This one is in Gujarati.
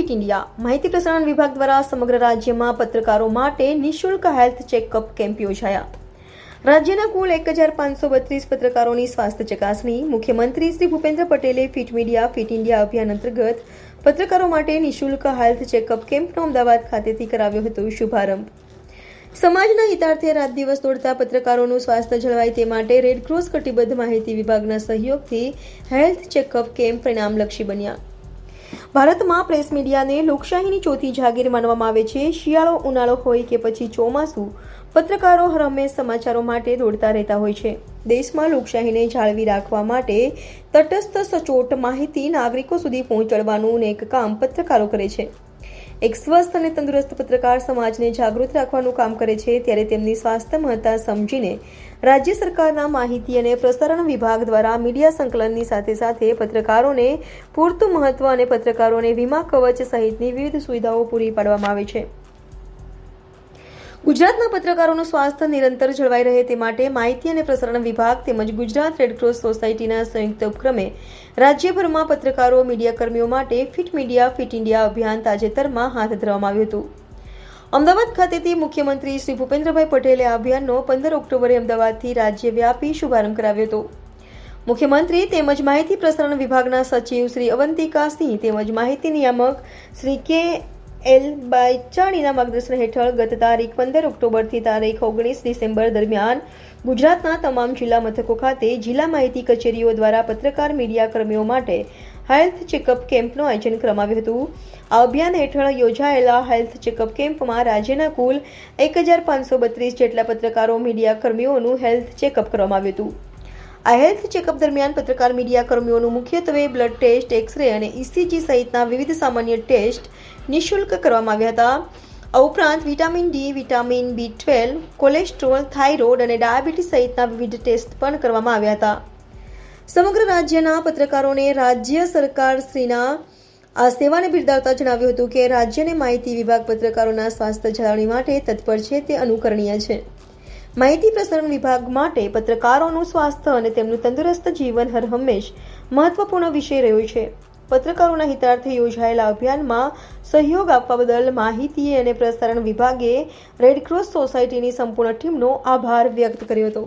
ફિટ ઇન્ડિયા માહિતી પ્રસારણ વિભાગ દ્વારા સમગ્ર રાજ્યમાં પત્રકારો માટે નિઃશુલ્ક હેલ્થ ચેકઅપ કેમ્પ યોજાયા. રાજ્યના કુલ એક હજાર પાંચસો બત્રીસ પત્રકારોની સ્વાસ્થ્ય ચકાસણી મુખ્યમંત્રી શ્રી ભૂપેન્દ્ર પટેલે ફિટ મીડિયા, ફિટ ઇન્ડિયા અભિયાન અંતર્ગત પત્રકારો માટે નિઃશુલ્ક હેલ્થ ચેકઅપ કેમ્પનો અમદાવાદ ખાતેથી કરાવ્યો હતો શુભારંભ. સમાજના હિતાર્થે રાત દિવસ દોડતા પત્રકારોનું સ્વાસ્થ્ય જળવાય તે માટે રેડક્રોસ કટિબદ્ધ માહિતી વિભાગના સહયોગથી હેલ્થ ચેકઅપ કેમ્પ પરિણામલક્ષી બન્યા. ભારતમાં પ્રેસ મીડિયાને લોકશાહીની ચોથી જાગીર માનવામાં આવે છે. શિયાળો, ઉનાળો હોય કે પછી ચોમાસું, પત્રકારો હરહંમેશ સમાચારો માટે દોડતા રહેતા હોય છે. દેશમાં લોકશાહીને જાળવી રાખવા માટે તટસ્થ સચોટ માહિતી નાગરિકો સુધી પહોંચાડવાનું એક કામ પત્રકારો કરે છે. એક સ્વસ્થ અને તંદુરસ્ત પત્રકાર સમાજને જાગૃત રાખવાનું કામ કરે છે ત્યારે તેમની સ્વાસ્થ્ય મહત્તા સમજીને રાજ્ય સરકારના માહિતી અને પ્રસારણ વિભાગ દ્વારા મીડિયા સંકલનની સાથે સાથે પત્રકારોને પૂરતું મહત્વ અને પત્રકારોને વીમા કવચ સહિતની વિવિધ સુવિધાઓ પૂરી પાડવામાં આવે છે. ગુજરાતના પત્રકારોનું સ્વાસ્થ્ય નિરંતર જળવાઈ રહે તે માટે માહિતી અને પ્રસારણ વિભાગ તેમજ ગુજરાત રેડક્રોસ સોસાયટીના સંયુક્ત ઉપક્રમે રાજ્યભરમાં પત્રકારો, મીડિયાકર્મીઓ માટે ફિટ મીડિયા, ફિટ ઇન્ડિયા અભિયાન તાજેતરમાં હાથ ધરવામાં આવ્યું હતું. અમદાવાદ ખાતેથી મુખ્યમંત્રી શ્રી ભૂપેન્દ્રભાઈ પટેલે આ અભિયાનનો પંદર ઓક્ટોબરે અમદાવાદથી રાજ્યવ્યાપી શુભારંભ કરાવ્યો હતો. મુખ્યમંત્રી તેમજ માહિતી પ્રસારણ વિભાગના સચિવ શ્રી અવંતિકા સિંહ તેમજ માહિતી નિયામક શ્રી કે એલ બાયચાણીના માર્ગદર્શન હેઠળ ગત તારીખ પંદર ઓક્ટોબરથી તારીખ ઓગણીસ ડિસેમ્બર દરમિયાન ગુજરાતના તમામ જિલ્લા મથકો ખાતે જિલ્લા માહિતી કચેરીઓ દ્વારા પત્રકાર મીડિયા કર્મીઓ માટે હેલ્થ ચેકઅપ કેમ્પનું આયોજન કરવામાં હતું. આ અભિયાન હેઠળ યોજાયેલા હેલ્થ ચેકઅપ કેમ્પમાં રાજ્યના કુલ એક હજાર પાંચસો બત્રીસ જેટલા પત્રકારો, મીડિયા કર્મીઓનું હેલ્થ ચેકઅપ કરવામાં આવ્યું હતું. આ હેલ્થ ચેકઅપ દરમિયાન પત્રકાર મીડિયા કર્મીઓનું મુખ્યત્વે બ્લડ ટેસ્ટ એક્સરે અને ઇસીજી સહિતના વિવિધ સામાન્ય ટેસ્ટ નિઃશુલ્ક કરવામાં આવ્યા હતા. આ ઉપરાંત vitamin D vitamin B twelve cholesterol, thyroid અને ડાયાબિટીસ સહિતના વિવિધ ટેસ્ટ પણ કરવામાં આવ્યા હતા. સમગ્ર રાજ્યના પત્રકારોને રાજ્ય સરકાર શ્રીના આ સેવાને બિરદાવતા જણાવ્યું હતું કે રાજ્યને માહિતી વિભાગ પત્રકારોના સ્વાસ્થ્ય જાળવણી માટે તત્પર છે તે અનુકરણીય છે. માહિતી પ્રસારણ વિભાગ માટે પત્રકારોનું સ્વાસ્થ્ય અને તેમનું તંદુરસ્ત જીવન હર હંમેશ મહત્વપૂર્ણ વિષય રહ્યો છે. પત્રકારોના હિતાર્થે યોજાયેલા અભિયાનમાં સહયોગ આપવા બદલ માહિતી અને પ્રસારણ વિભાગે રેડક્રોસ સોસાયટીની સંપૂર્ણ ટીમનો આભાર વ્યક્ત કર્યો હતો.